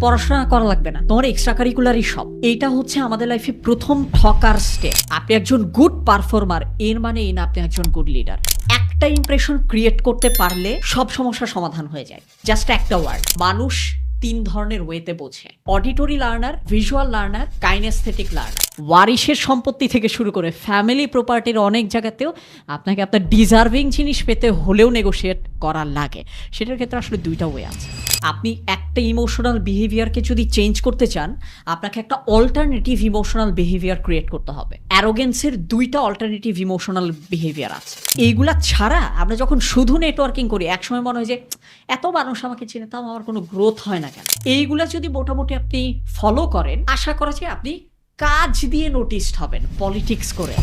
পড়াশোনা করা লাগবে না। তোমার এক্সট্রা কারিকুলারই সব। এইটা হচ্ছে আমাদের লাইফে প্রথম ঠকার স্টেপ আপনি একজন গুড পারফর্মার এর মানে এই আপনি একজন গুড লিডার একটা ইমপ্রেশন ক্রিয়েট করতে পারলে সব সমস্যার সমাধান হয়ে যায়। জাস্ট একটা ওয়ার্ড মানুষ তিন ধরনের ওয়েতে বোঝে। Auditory learner visual learner kinesthetic learner ওয়ারিশের সম্পত্তি থেকে শুরু করে ফ্যামিলি প্রপার্টির অনেক জায়গাতেও আপনাকে আপনার ডিজার্ভিং জিনিস পেতে হলেও নেগোশিয়েট করার লাগে। সেটার ক্ষেত্রে আসলে দুইটা ওয়ে আছে। আপনি একটা ইমোশনাল বিহেভিয়ারকে যদি চেঞ্জ করতে চান, আপনাকে একটা অল্টারনেটিভ ইমোশনাল বিহেভিয়ার ক্রিয়েট করতে হবে। অ্যারোগেন্সের দুইটা অল্টারনেটিভ ইমোশনাল বিহেভিয়ার আছে। এইগুলা ছাড়া আমরা যখন শুধু নেটওয়ার্কিং করি, একসময় মনে হয় যে, এত মানুষ আমাকে চিনে, তাও আমার কোনো গ্রোথ হয় না কেন? এইগুলা যদি মোটামুটি আপনি ফলো করেন, আশা করা যায় আপনি কাজ দিয়ে নোটিসড হবেন পলিটিক্স করে।